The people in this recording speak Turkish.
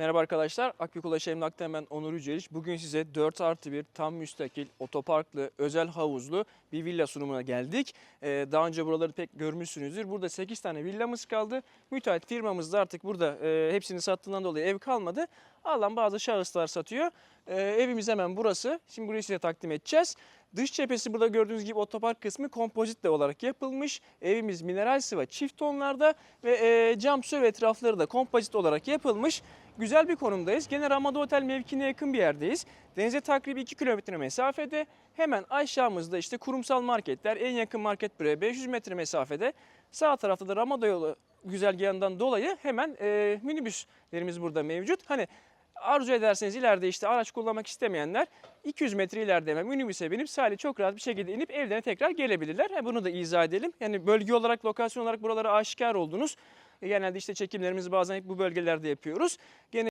Merhaba arkadaşlar. Akbük Ulaş Emlak'tan ben Onur Yüceliş. Bugün size 4 artı 1 tam müstakil, otoparklı, özel havuzlu bir villa sunumuna geldik. Ee, daha önce buraları pek görmüşsünüzdür. Burada 8 tane villamız kaldı. Müteahhit firmamız da artık burada e, hepsini sattığından dolayı ev kalmadı. Alan bazı şahıslar satıyor. Ee, evimiz hemen burası. Şimdi burayı size takdim edeceğiz. Dış cephesi burada gördüğünüz gibi otopark kısmı kompozitle olarak yapılmış. Evimiz mineral sıva çift tonlarda ve e, cam söv etrafları da kompozit olarak yapılmış. Güzel bir konumdayız. Gene Ramada Otel mevkine yakın bir yerdeyiz. Denize takribi 2 kilometre mesafede. Hemen aşağımızda işte kurumsal marketler. En yakın market buraya 500 metre mesafede. Sağ tarafta da Ramada yolu güzergahından dolayı hemen e, minibüslerimiz burada mevcut. Hani arzu ederseniz ileride işte araç kullanmak istemeyenler 200 metre ileride hemen minibüse binip sahile çok rahat bir şekilde inip evlerine tekrar gelebilirler. Ha, bunu da izah edelim. Yani bölge olarak, lokasyon olarak buralara aşikar oldunuz. E, Genelde işte çekimlerimizi bazen bu bölgelerde yapıyoruz. Gene